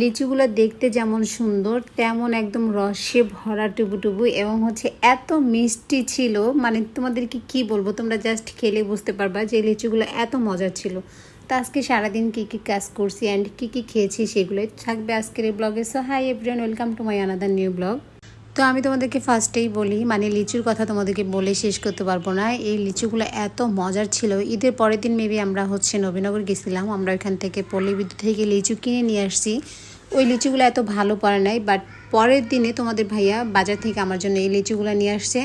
লিচুগুলো দেখতে যেমন সুন্দর, তেমন একদম রসে ভরা টুবু এবং হচ্ছে এত মিষ্টি ছিল। মানে তোমাদেরকে কি বলব? তোমরা জাস্ট খেলে বুঝতে পারবা যে লিচুগুলো এত মজা ছিল। তো আজকে সারাদিন কী কী কাজ করছি অ্যান্ড কী কী খেয়েছি সেগুলোই থাকবে আজকের এই ব্লগে so hi everyone welcome to my another new blog তো আমি তোমাদেরকে ফার্স্টেই বলি মানে লিচুর কথা তোমাদেরকে বলে শেষ করতে পারব না। এই লিচুগুলো এত মজার ছিল। ঈদের পরের দিন মেবি আমরা হচ্ছে নবীনগর গেছিলাম। আমরা ওইখান থেকে পল্লী বিদ্যুৎ থেকে লিচু কিনে নিয়ে আসছি। ওই লিচুগুলো এত ভালো পড়ে নাই বাট পরের দিনে তোমাদের ভাইয়া বাজার থেকে আমার জন্য এই লিচুগুলো নিয়ে আসছে।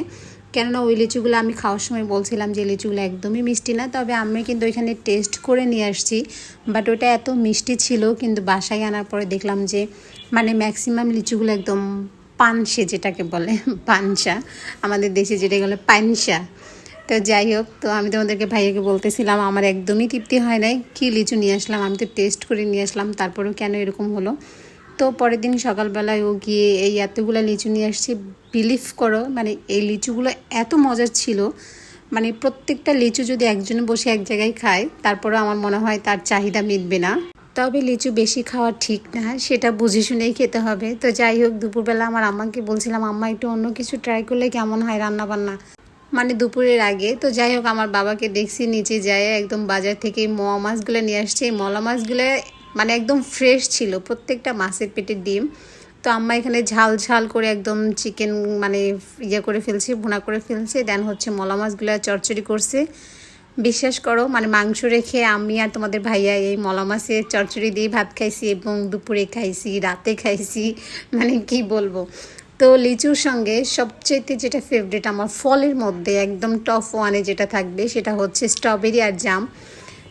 কেননা ওই লিচুগুলো আমি খাওয়ার সময় বলছিলাম যে লিচুগুলো একদমই মিষ্টি না, তবে আমি কিন্তু ওইখানে টেস্ট করে নিয়ে আসছি। বাট ওটা এত মিষ্টি ছিল, কিন্তু বাসায় আনার পরে দেখলাম যে মানে ম্যাক্সিমাম লিচুগুলো একদম পানসে যেটাকে বলে, পানসা। আমাদের দেশে যেটা বলে পানসা। তো যাই হোক, তো আমি তোমাদেরকে ভাইয়াকে বলতেছিলাম, আমার একদমই তৃপ্তি হয় নাই। কি লিচু নিয়ে আসলাম, আমি তো টেস্ট করে নিয়ে আসলাম, তারপরেও কেন এরকম হলো? তো পরের দিন সকালবেলায় ও গিয়ে এই এতগুলো লিচু নিয়ে আসছে বিলিভ করো মানে এই লিচুগুলো এত মজার ছিল। মানে প্রত্যেকটা লিচু যদি একজনে বসে এক জায়গায় খায় তারপরে আমার মনে হয় তার চাহিদা মিটবে না। তবে লিচু বেশি খাওয়া ঠিক না, সেটা বুঝে শুনেই খেতে হবে। তো যাই হোক, দুপুরবেলা আমার আম্মাকে বলছিলাম, আম্মা, একটু অন্য কিছু ট্রাই করলে কেমন হয় রান্না বান্না মানে দুপুরের আগে। তো যাই হোক, আমার বাবাকে দেখছি নিচে যায়, একদম বাজার থেকে মোয়া মাছগুলো নিয়ে আসছে। এই মলা মাছগুলো মানে একদম ফ্রেশ ছিল, প্রত্যেকটা মাছের পেটের ডিম। তো আম্মা এখানে ঝাল ঝাল করে একদম চিকেন মানে ইয়ে করে ফেলছে, ভুনা করে ফেলছে। দেন হচ্ছে মলা মাছগুলো চরচড়ি করছে। বিশ্বাস করো মানে মাংস রেখে আমি আর তোমাদের ভাইয়া এই মলা মাছের চরচড়ি দিয়ে ভাত খাইছি এবং দুপুরে খাইছি, রাতে খাইছি মানে কি বলব? তো লিচুর সঙ্গে সবচেয়ে যেটা ফেভারিট আমার ফলের মধ্যে একদম টপ ওয়ানে যেটা থাকবে সেটা হচ্ছে স্ট্রবেরি আর জাম।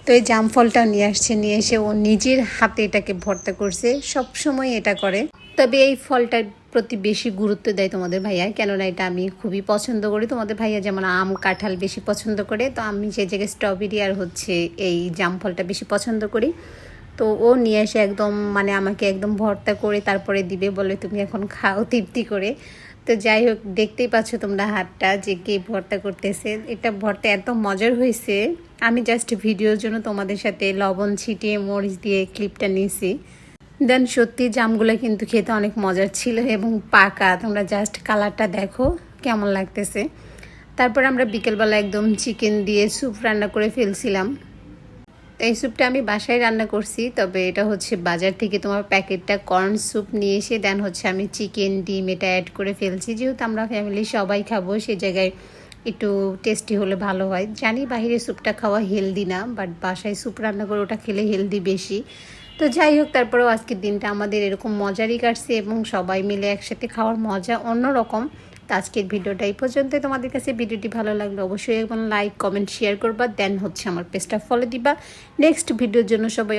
তো এই জাম ফলটা নিয়ে আসছে, নিয়ে এসে ও নিজের হাতে এটাকে ভর্তা করছে সব সময় এটা করে। তবে এই ফলটার প্রতি বেশি গুরুত্ব দেয় তোমাদের ভাইয়া, কেননা এটা আমি খুবই পছন্দ করি। তোমাদের ভাইয়া যেমন আম, কাঁঠাল বেশি পছন্দ করে, তো আমি সেই জায়গায় স্ট্রবেরি আর হচ্ছে এই জাম ফলটা বেশি পছন্দ করি, তো ও নিয়ে এসে একদম মানে আমাকে একদম ভর্তা করে তারপরে দিবে, বলে তুমি এখন খাও, তৃপ্তি করে। তো যাই হোক, দেখতেই পাচ্ছ তোমরা হাতটা যে কে ভর্তা করতেছে। এটা ভর্তা এত মজার হয়েছে। আমি জাস্ট ভিডিওর জন্য তোমাদের সাথে লবণ, ছিটিয়ে, মরিচ দিয়ে ক্লিপটা নিয়েছি। দেন সত্যি জামগুলো কিন্তু খেতে অনেক মজার ছিল এবং পাকা। তোমরা জাস্ট কালারটা দেখো কেমন লাগতেছে। তারপর আমরা বিকেলবেলা একদম চিকেন দিয়ে স্যুপ রান্না করে ফেলছিলাম। এই স্যুপটা আমি বাসায় রান্না করছি, তবে এটা হচ্ছে বাজার থেকে তোমার প্যাকেটটা কর্ন স্যুপ নিয়ে এসে দেন হচ্ছে আমি চিকেন ডিম এটা অ্যাড করে ফেলছি। যেহেতু আমরা ফ্যামিলি সবাই খাব, সে জায়গায় একটু টেস্টি হলে ভালো হয়। জানি বাইরে স্যুপটা খাওয়া হেলদি না বাট বাসায় স্যুপ রান্না করে ওটা খেলে হেলদি বেশি। তো যাই হোক, তারপরেও আজকের দিনটা আমাদের এরকম মজারই কাটছে এবং সবাই মিলে একসাথে খাওয়ার মজা অন্যরকম। তো আজকের ভিডিওটা এই পর্যন্ত। তোমাদের কাছে ভিডিওটি ভালো লাগলে অবশ্যই একবার লাইক, কমেন্ট শেয়ার করবা। দেন হচ্ছে আমার পেজটা ফলো দিবা। নেক্সট ভিডিওর জন্য সবাই